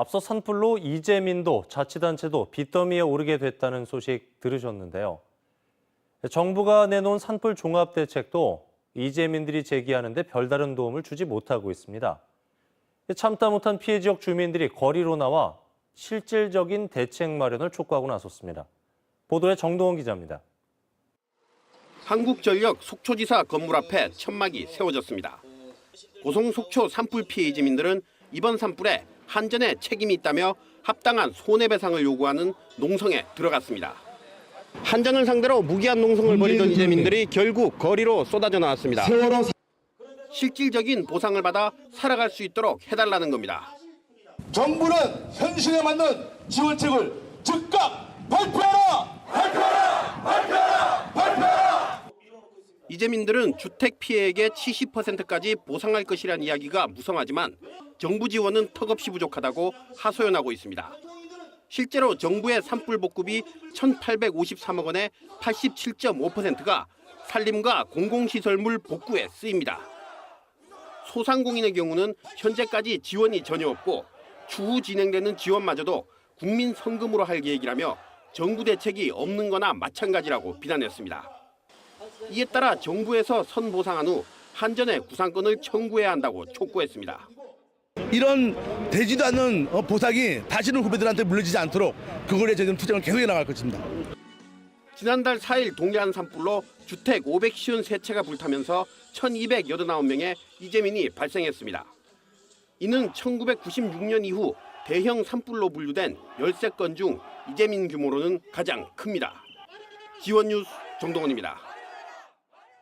앞서 산불로 이재민도 자치단체도 빚더미에 오르게 됐다는 소식 들으셨는데요. 정부가 내놓은 산불 종합대책도 이재민들이 제기하는데 별다른 도움을 주지 못하고 있습니다. 참다 못한 피해 지역 주민들이 거리로 나와 실질적인 대책 마련을 촉구하고 나섰습니다. 보도에 정동원 기자입니다. 한국전력 속초지사 건물 앞에 천막이 세워졌습니다. 고성 속초 산불 피해 이재민들은 이번 산불에 한전에 책임이 있다며 합당한 손해배상을 요구하는 농성에 들어갔습니다. 한전을 상대로 무기한 농성을 벌이던 이재민들이 결국 거리로 쏟아져 나왔습니다. 실질적인 보상을 받아 살아갈 수 있도록 해달라는 겁니다. 정부는 현실에 맞는 지원책을 즉각 발표하라! 이재민들은 주택 피해액의 70%까지 보상할 것이라는 이야기가 무성하지만 정부 지원은 턱없이 부족하다고 하소연하고 있습니다. 실제로 정부의 산불 복급이 1,853억 원의 87.5%가 산림과 공공시설물 복구에 쓰입니다. 소상공인의 경우는 현재까지 지원이 전혀 없고 추후 진행되는 지원마저도 국민 성금으로 할 계획이라며 정부 대책이 없는 거나 마찬가지라고 비난했습니다. 이에 따라 정부에서 선보상한 후 한전의 구상권을 청구해야 한다고 촉구했습니다. 이런 되지도 않는 어, 보상이 다시는 후배들한테 물려지지 않도록 그거에 저희는 투쟁을 계속해 나갈 것입니다. 지난달 4일 동해안 산불로 주택 553채가 불타면서 1,289명의 이재민이 발생했습니다. 이는 1996년 이후 대형 산불로 분류된 13건 중 이재민 규모로는 가장 큽니다. 지원 뉴스 정동원입니다.